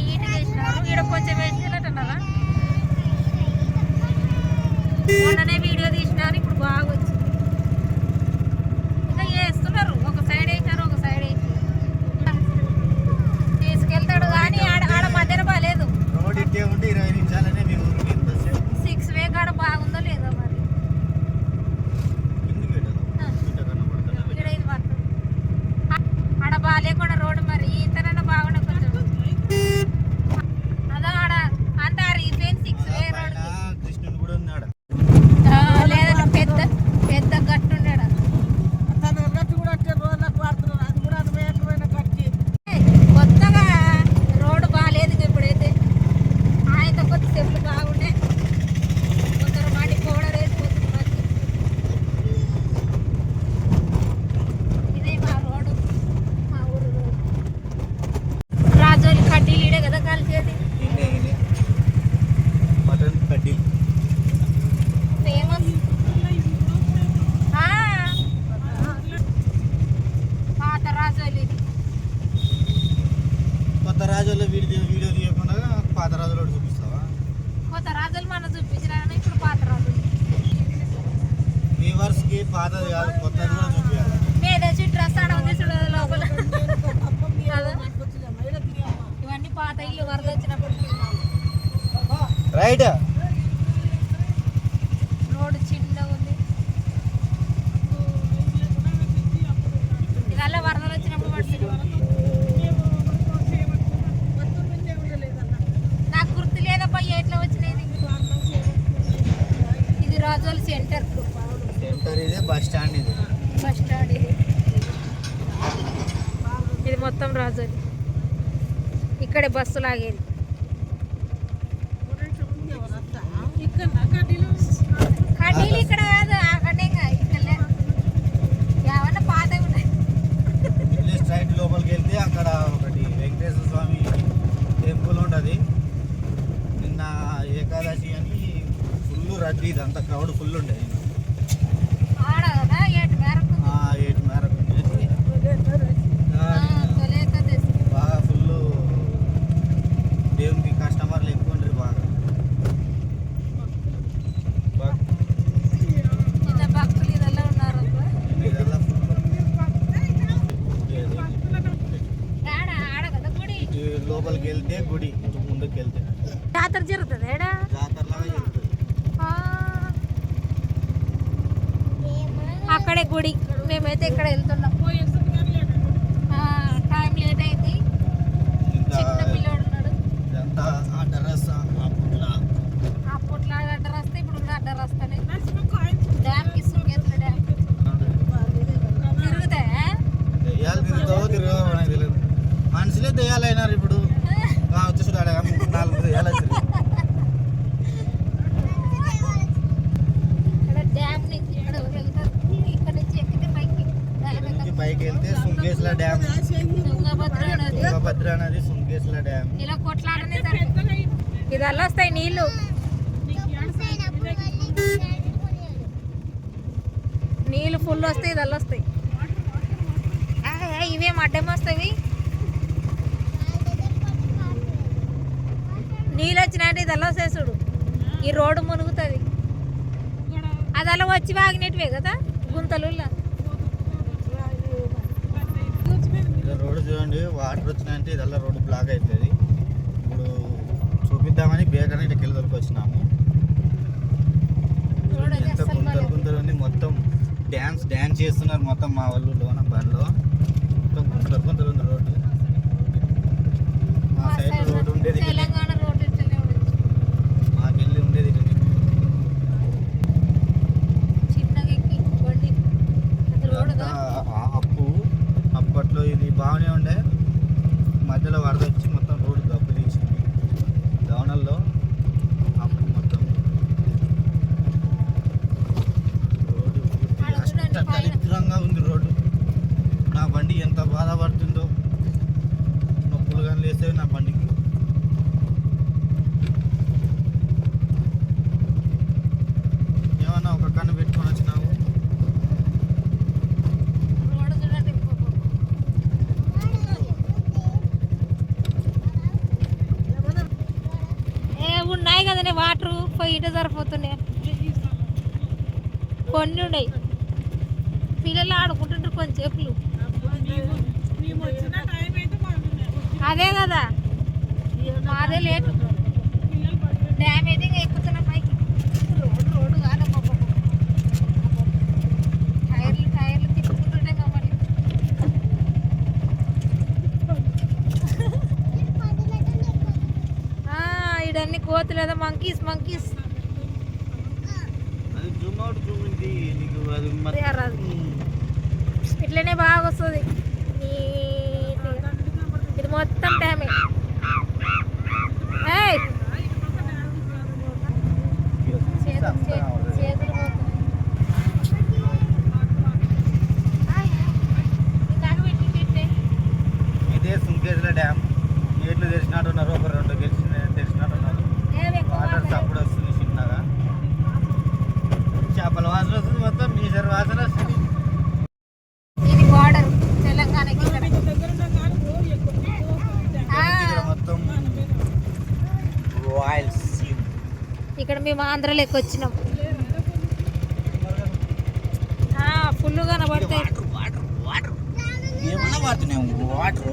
Neat చేసినారు. ఈడ కొంచెం వేసి అన్నారా మొన్ననే రైట్ చిన్నగా ఉంది. వచ్చినప్పుడు నాకు గుర్తు ఎట్లా వచ్చినాయి ఇది centre. Bus stand bus stand ఇది. మొత్తం ఇక్కడే బస్సు లాగేది. ఇదంతా క్రౌడ్ ఫుల్ ఉండే. నీళ్ళు వచ్చినట్టు ఇది అలా చేసుడు ఈ రోడ్డు మునుగుతుంది. అది అలా వచ్చి వాగినట్టువే కదా గుంతలు చూడండి వాటర్ వచ్చినాయంటే ఇదల్లా రోడ్డు బ్లాక్ అవుతుంది ఇప్పుడు చూపిద్దామని బేకనే ఇక్కడికి వెళ్ళి దొరికొచ్చినాము ఎంత గుంతలు గుంతలు ఉంది మొత్తం డ్యాన్స్ డ్యాన్స్ చేస్తున్నారు మొత్తం మా వాళ్ళు లోన బండ్లో. మొత్తం గుంతలు గుంతలు ఉంది రోడ్డు. మా సైడ్ రోడ్డు ఉండేది మాదే లేదు డ్యామేజింగ్ అయిపోతున్నా పైకి. రోడ్డు రోడ్డు కాదు టైర్లు టైర్లు తిప్పుకుంటుంటే మమ్మల్ని ఇడన్నీ కోతులేదా మంకీస్ మంకీస్ ఇట్లనే బాగా వస్తుంది ఇది మొత్తం డ్యామేజ్ గెలిచినట్టు ఉన్నారు ఒక రెండు గెలిచిన తెలిసినట్టు ఉన్నారు వాటర్ అప్పుడు వస్తుంది చిన్నగా. చేపల వాసన వస్తుంది మొత్తం మీజర్ వాసన వస్తుంది. ఇది బార్డర్ తెలంగాణకి మొత్తం రాయల్ ఇక్కడ మేము ఆంధ్రలోకి వచ్చినాం. ఫుల్ కనబడతాయి వాటర్ వాటర్ వాటర్ పడుతున్నాయి వాటర్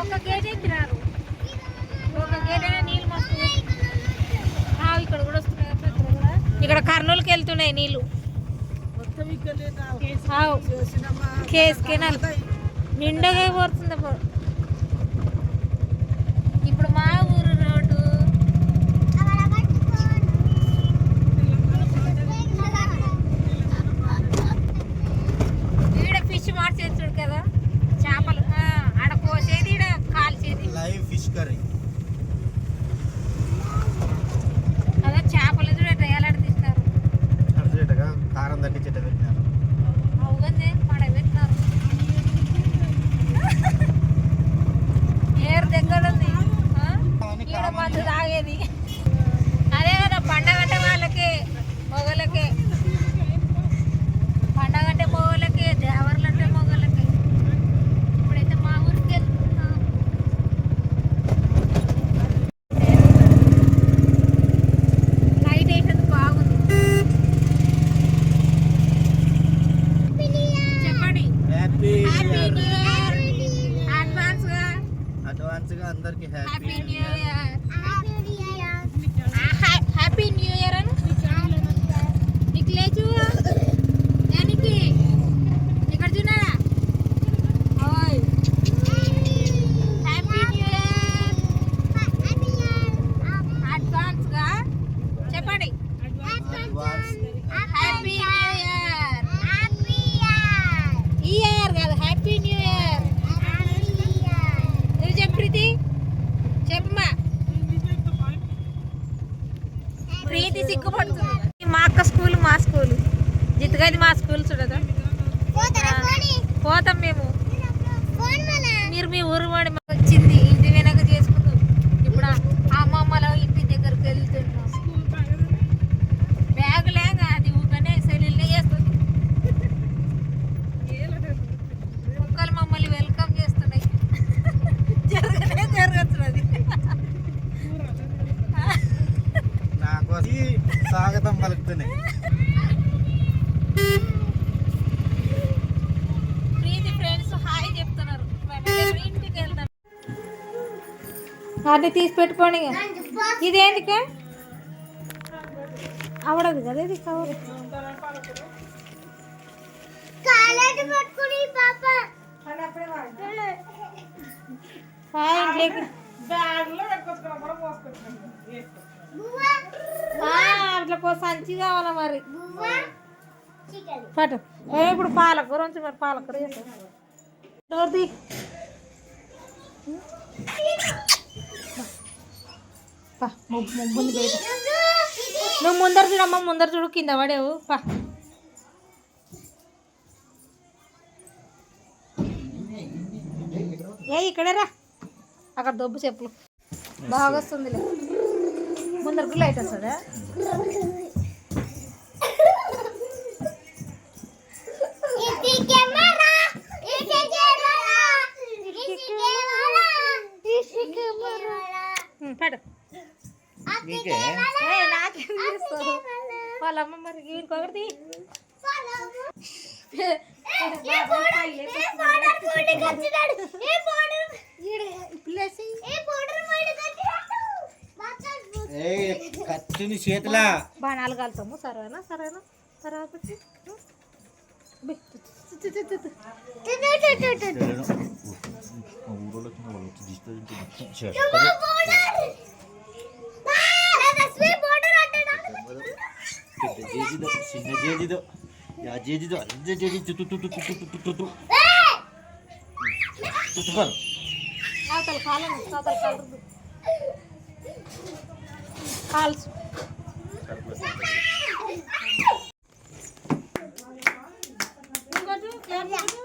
ఒక గేట్ ఎక్కినారు. నీళ్ళు మస్తు ఇక్కడ కూడా ఇక్కడ కర్నూలుకి వెళ్తున్నాయి నీళ్ళు. నిండగా పోతుంది గది మా స్కూల్ చూడదు? పోతాం మేము. మీరు మీ ఊరు వాడి అది తీసి పెట్టుకోండి. ఇదేందుకే? అవడదు కదా ఇది కవర్ అట్లా పో సంచి కావాలా మరి? పట్టు. ఇప్పుడు పాలకూర ఉంచి మరి పాలకూర డోర్ది పా ముందు బయట. నువ్వు ముందర చూడమ్మా ముందర చూడు కింద పడేవు పా. ఏ ఇక్కడే రా. అక్కడ దొబ్బు చెప్పులు. బాగా వస్తుందిలే. ముందరకు లైట్ వస్తుందా ఉమ్, పడు నీకే ఏ, నాకేం చేస్తావు వాళ్ళ అమ్మ మరి ఇంకొకటి ఏ కత్తిని చేతిలా బాణాలు కాలుతాము సరేనా సరేనా సరే పెట్టి బి, తు, తు, తు, తు, తు. చిన్న జేజిదో యా జేజిదో అర్జ జేజి తుతు తుతు తుతు తుతు తుతుపర్ అవతల కాలం అవతల కాలు కాల్సు ఇంకోటి, క్లాప్ కొట్టు.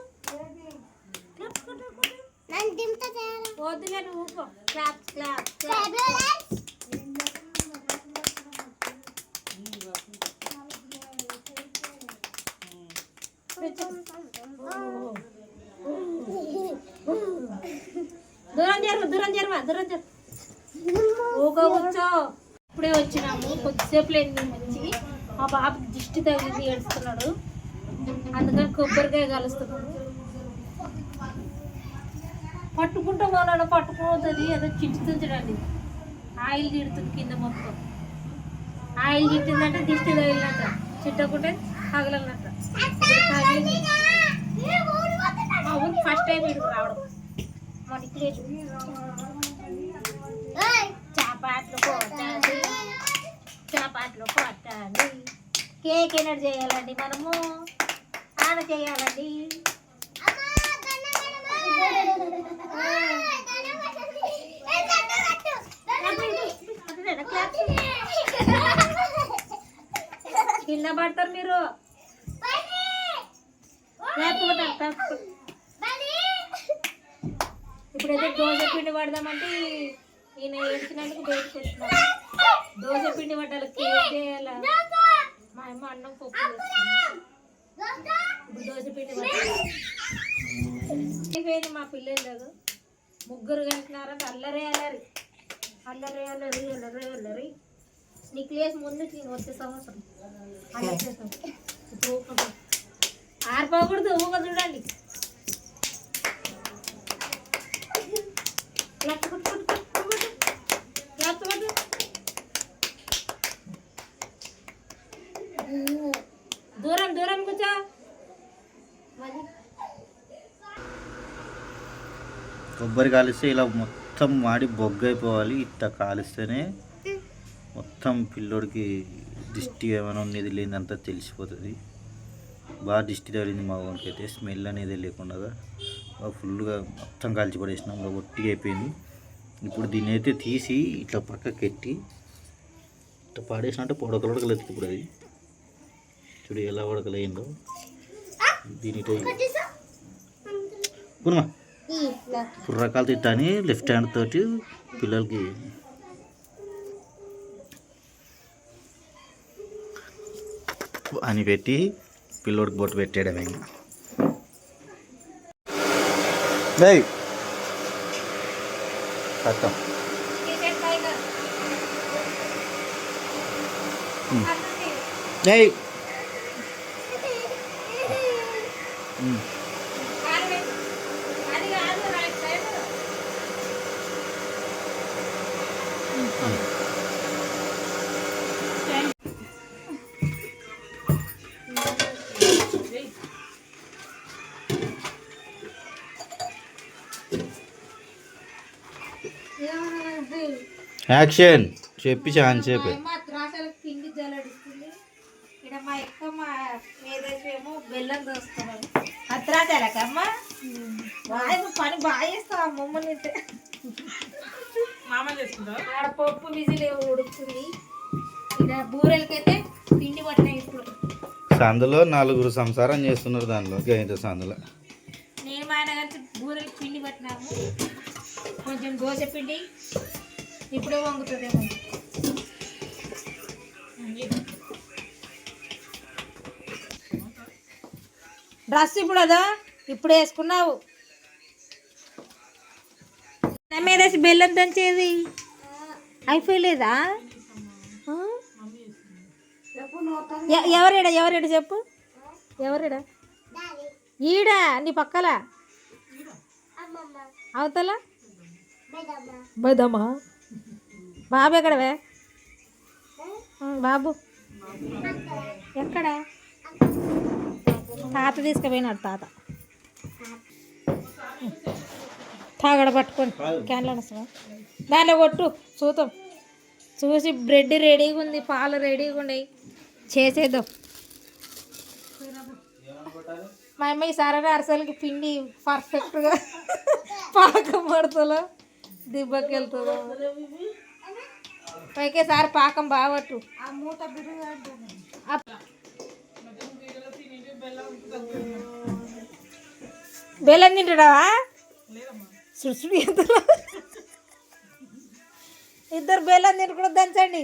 క్లాప్ కొట్టు, కొట్టు. వద్దులే నువ్వు ఊకో. Clap clap clap. దూరం జరుగు దూరం జరుగు దూరం జరుగు ఊకో కూర్చో. ఇప్పుడే వచ్చినాము. కొద్దిసేపు లేని వచ్చి మా బాబుకి దిష్టి తగిలింది ఏడుస్తున్నాడు. అందుకని కొబ్బరికాయ కలుస్తున్నాడు. పట్టుకుంటూ పోనాడు పట్టుకోతుంది ఏదో చిట్టుతుంచడండి ఆయిల్ చిడుతుంది కింద మొత్తం. ఆయిల్ చిట్టిందంటే దిష్టి తగిలినట్ట. చిట్టకుంటే తగలనట్ట. ఊరికి ఫస్ట్ టైం ఇక్కడికి రావడం. మనకి లేదు చపాట్లు కొట్టాలి చపాట్లు కొట్టాలి కేక్ ఎనర్జీ చేయాలండి మనము? ఆన చేయాలండి. కింద పడతారు మీరు. ఇప్పుడైతే దోశ పిండి పడదామంటే ఈయన ఏడ్చినందుకు బయటకు వచ్చినాడు దోశ పిండి పట్టాలి కేక్ చేయాల? మా అమ్మ అన్నం పప్పు ఇప్పుడు దోశ పిండి పట్టాలి. అయిపోయింది మా పిల్లలు లేదు ముగ్గురు కలిసినారంటే అల్లరే అల్లరి. అల్లరి అల్లరి అల్లరి అల్లరి. నీకు లేసి ముందు నేను వచ్చే సంవత్సరం. అలా చేస్తాం. ఇప్పుడు ఊరుకుంటాం. ఆరిపోకూడదు ఊగ చూడండి. దూరం దూరం కూర్చో మరి కొబ్బరి కాలిస్తే ఇలా మొత్తం మాడి బొగ్గ అయిపోవాలి ఇట్లా కాలిస్తేనే మొత్తం పిల్లోడికి దిష్టి ఏమైనా ఉన్నది లేదంతా తెలిసిపోతుంది. బాగా దిష్టి తగిలింది మా వానికి అయితే స్మెల్ అనేది లేకుండా బాగా ఫుల్గా మొత్తం కాల్చి పడేసినాం బాగా ఒట్టిగా అయిపోయింది. ఇప్పుడు దీన్ని అయితే తీసి ఇట్లా పక్కకి ఎట్టి ఇట్లా పడేసినట్టు పొడకలు ఉడకలు ఇప్పుడు అది. చూడు ఎలా ఉడకలేయిందో దీని పునమా కుర్రకాలు తిట్టాని లెఫ్ట్ హ్యాండ్ తోటి పిల్లలకి. అని పెట్టి పిల్లోడికి బొట్టు పెట్టాడు ఇంకా. కట్టం. యాక్షన్. చెప్పి ఛాన్స్ చెప్పే. మా త్రాసాలకు పిండి జల్లడిస్తుంది. ఇక్కడ మా ఎక్క మా బెల్లం దోస్తున్నాను బాగా పని బాగా చేస్తావు ఆ మమ్మల్ని తింటే ఆడ పప్పు విజిల్ ఉడుకుతుంది. ఇక్కడ బూరెలకైతే పిండి పట్టిన ఇప్పుడు. సందులో నలుగురు సంసారం చేస్తున్నారు దానిలో గైంత సందులో. నేను మా ఆయన కలిసి బూరెలకి పిండి పట్టినాము కొంచెం దోశ పిండి ఇప్పుడే వంగుతుందేమో. డ్రెస్ ఇప్పుడు అదా? ఇప్పుడు వేసుకున్నావు. నా మీద వేసి బెల్లం దంచేది. అయిపోయలేదా ఎవరిడా ఎవరిడా చెప్పు? ఎవరిడా? ఈడా నీ పక్కల? అవతల? బదమ్మా. బాబు ఎక్కడవే? బాబు. ఎక్కడ? తాత తీసుకుపోయినాడు తాత. తాగడ పట్టుకొని క్యాన్లో వస్తావా దానిలో కొట్టు చూద్దాం. చూసి బ్రెడ్ రెడీగా ఉంది పాలు రెడీగా ఉన్నాయి. చేసేద్దాం. మా అమ్మ ఈసారి అరసలకి పిండి పర్ఫెక్ట్గా పాకం పడుతుందో? దిబ్బకి వెళ్తుందో ఒకేసారి పాకం బిరుగా బెల్లం తింటాడావా ఎంతలో ఇద్దరు బెల్లం తినకుండా దంచండి.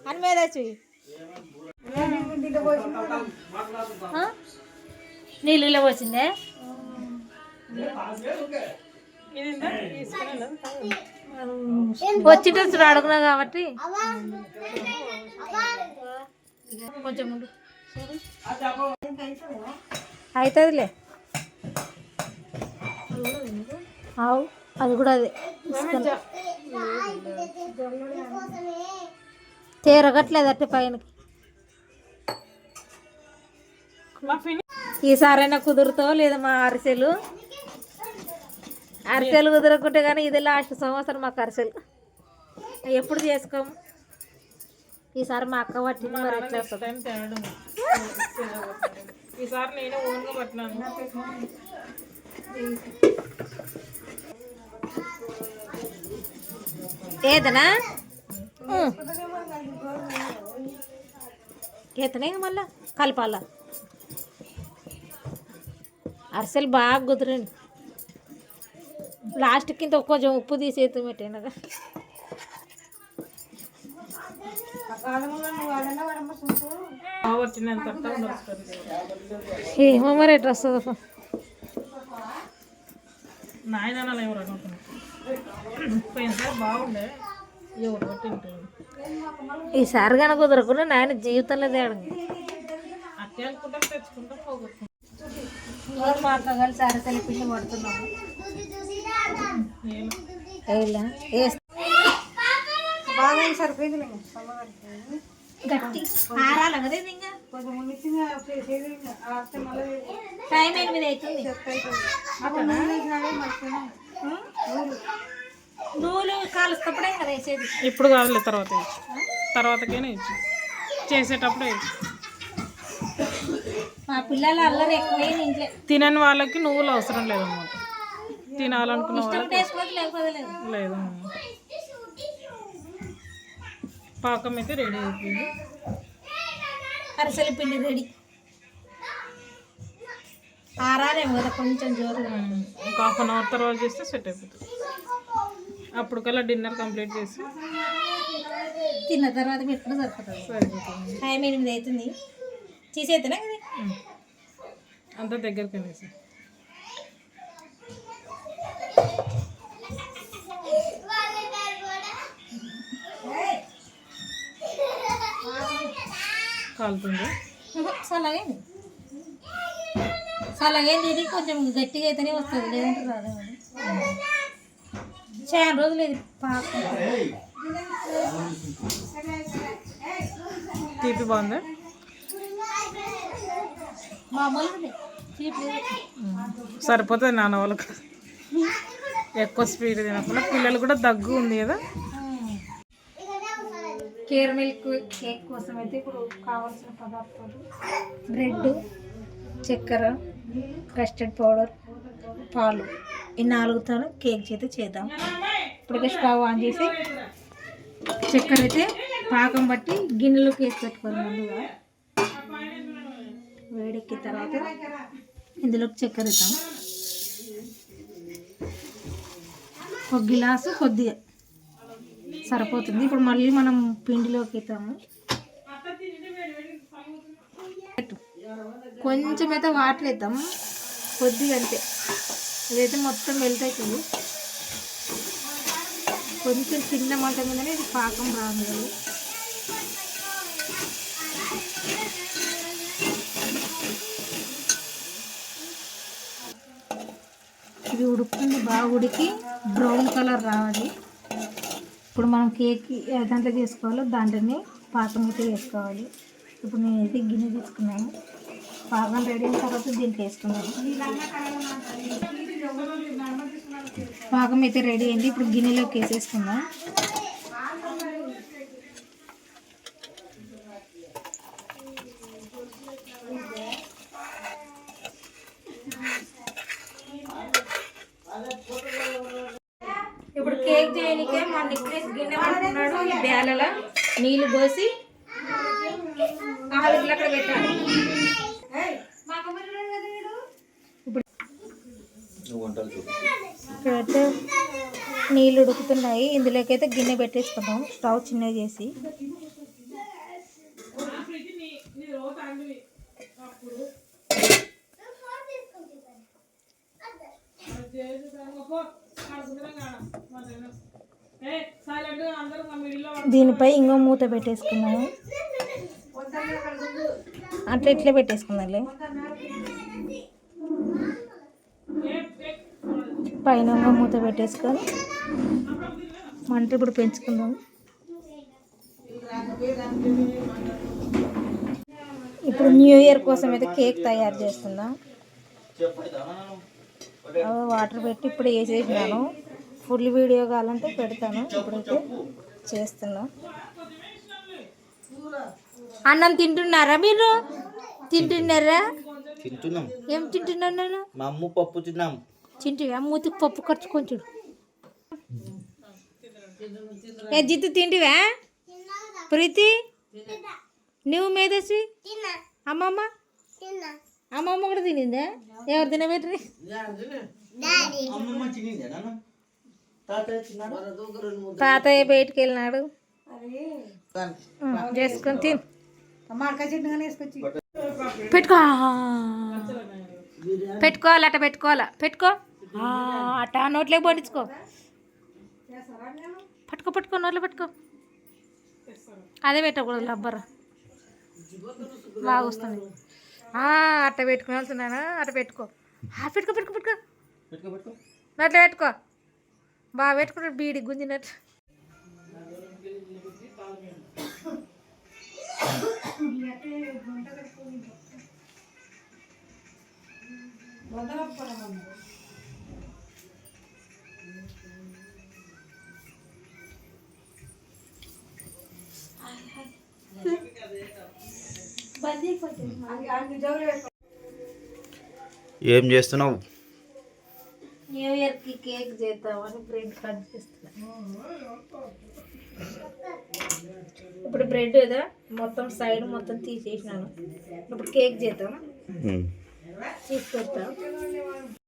అని మీద నీళ్ళు ఇలా వచ్చిందే వచ్చిட்டு అడుగునా కాబట్టి. కొంచెం ఉండు. అవుతుందిలే. అవు అది కూడా అదే. తీరగట్లేదు అట్టే పైనకి. ఈసారైనా కుదురుతావు లేదా మా అరిసెలు? అరిసెలు కుదరకుంటే కానీ ఇది లాస్ట్ సంవత్సరం మాకు అరిసెలు. ఎప్పుడు చేసుకోము ఈసారి మా అక్క పట్టింది మరి ఎట్లా వస్తుంది? ఈసారి నేనే ఓన్గా పట్టినాను. ఏదనా? ఏతనే మళ్ళా కలపాల? అరిసెలు బాగా కుదిరండి లాస్ట్కి ఇంత కొంచెం ఉప్పు తీసి ఎత్తు వస్తుంది ఏమో మరి ఎట్లా వస్తుందో ఈసారి కనుక కుదరకుండా నాయన జీవితంలో తేడండి అనుకుంటాం తెచ్చుకుంటాం పోగొట్టుకుంటాం. కలిసి అరిసెలు పిండి పడుతున్నాము. బాగా సరిపోయింది ఆరాలి కదా ఇంకా టైం ఎనిమిది అవుతుంది. నూలు. కాలుస్తప్పుడే కదా వేసేది. ఇప్పుడు కాదులే తర్వాత. తర్వాతకైనా ఇచ్చు చేసేటప్పుడే. మా పిల్లలు అల్లరి ఎక్కువైంది ఇంట్లో. తినని వాళ్ళకి నువ్వులు అవసరం లేదన్నమాట తినాలనుకున్న లేదు. పాకం అయితే రెడీ అయిపోయింది. అరిసెల పిండి రెడీ. ఆరాలేమో కదా కొంచెం జోరుగా ఒక హాఫ్ అన్ అవర్ తర్వాత చేస్తే సెట్ అయిపోతుంది. అప్పుడు కల్లా డిన్నర్ కంప్లీట్ చేసి తిన్న తర్వాత పెట్టుకుని సరిపోతుంది. టైం ఎనిమిది అవుతుంది. తీసేతనే కదా. అంతా దగ్గరికి అనేసి కాలుతుంది. సలగైంది సలగైంది ఇది కొంచెం గట్టిగా అయితేనే వస్తుంది లేదంటే రాదు చాలా రోజులు ఇది పాపం. తీపి బాగుందా? సరిపోతుంది నాన్న వాళ్ళకి. ఎక్కువ స్వీట్ తినకుండా పిల్లలు కూడా దగ్గు ఉంది కదా. కేర్ మిల్క్ కేక్ కోసం అయితే ఇప్పుడు కావాల్సిన పదార్థాలు. బ్రెడ్ చక్కెర కస్టర్డ్ పౌడర్ పాలు. ఈ నాలుగుతో కేక్ చేతి చేద్దాం. ఇప్పుడు స్టవ్ ఆన్ చేసి చక్కెర అయితే పాకం బట్టి గిన్నెలో కేక్ పెట్టుకోవాలి ముందుగా. వేడెక్కిన తర్వాత ఇందులోకి చక్కెర ఇద్దాం ఒక గిలాసు కొద్దిగా సరిపోతుంది. ఇప్పుడు మళ్ళీ మనం పిండిలోకి ఇద్దాము కొంచెం అయితే వాటర్ వేద్దాం కొద్దిగా అంతే. ఇదైతే మొత్తం వెళ్తాయి అవుతుంది కొంచెం చిన్న మంట మీదనే ఇది పాకం రాదు ఇది ఉడుకుతుంది బాగా ఉడికి బ్రౌన్ కలర్ రావాలి. ఇప్పుడు మనం కేక్ ఏ దాంట్లో చేసుకోవాలో దాంట్లోనే పాకం అయితే వేసుకోవాలి. ఇప్పుడు నేను అయితే గిన్నె తీసుకున్నాను. పాకం రెడీ అయిన తర్వాత దీంట్లో వేసుకున్నాను పాకం అయితే రెడీ అయింది. ఇప్పుడు గిన్నెలోకి వేసేసుకుందాం ఇప్పుడు కేక్ చేయడానికే మా నిక్లెస్ గిన్నె పట్టుకున్నాడు ఈ బ్యాలలో నీళ్ళు పోసి ఇట్లా అక్కడ పెట్టాలి. ఇక్కడైతే నీళ్ళు ఉడుకుతున్నాయి. ఇందులోకి అయితే గిన్నె పెట్టేసుకుందాం. స్టవ్ చిన్నగా చేసి. దీనిపై ఇంకో మూత పెట్టేసుకున్నాము అట్లా ఇట్లా పెట్టేసుకుందాంలే. పైన మూత పెట్టేసుకొని మంట ఇప్పుడు పెంచుకుందాం. ఇప్పుడు న్యూ ఇయర్ కోసం అయితే కేక్ తయారు చేస్తున్నాం. వాటర్ పెట్టి ఇప్పుడు వేసేసినాను. ఫుల్ వీడియో కావాలంటే పెడతాను. ఇప్పుడైతే చేస్తున్నా. అన్నం తింటున్నారా మీరు? తింటున్నారా? తింటున్నాం. ఏం తింటున్నాను నేను మా అమ్మ పప్పు తిన్నాం. తింటివా మూతికి పప్పు ఖర్చు కొంచెం ఏ జిత్తు తింటివా? ప్రీతి? నువ్వు మేధస్వి? అమ్మమ్మ? అమ్మమ్మ కూడా తినిందా? ఎవరు తినబెట్టి తాతయ్య బయటికి వెళ్ళినాడు. చేసుకొని తిను. పెట్టుకో. పెట్టుకోవాలి అట్ట పెట్టుకోవాలా? పెట్టుకో. ఆ, అట్ట నోట్లోకి పండించుకో. పట్టుకో పట్టుకో నోట్లో పెట్టుకో. అదే పెట్టకూడదు రబ్బర్. బాగా వస్తుంది. అట్ట పెట్టుకోవాల్సినానా అట్ట పెట్టుకో. పెట్టుకో పెట్టుకో పెట్టుకో. పెట్టుకో పెట్టుకో. బాగా పెట్టుకుంటాడు బీడి గుంజినట్టు. ఏం చేస్తున్నావు? న్యూ ఇయర్కి కేక్ చేద్దామని బ్రెడ్ కట్ చేస్తున్నా. ఇప్పుడు బ్రెడ్ ఏదో మొత్తం సైడ్ మొత్తం తీసేసినాను. ఇప్పుడు కేక్ చేద్దాం తీసుకొస్తాం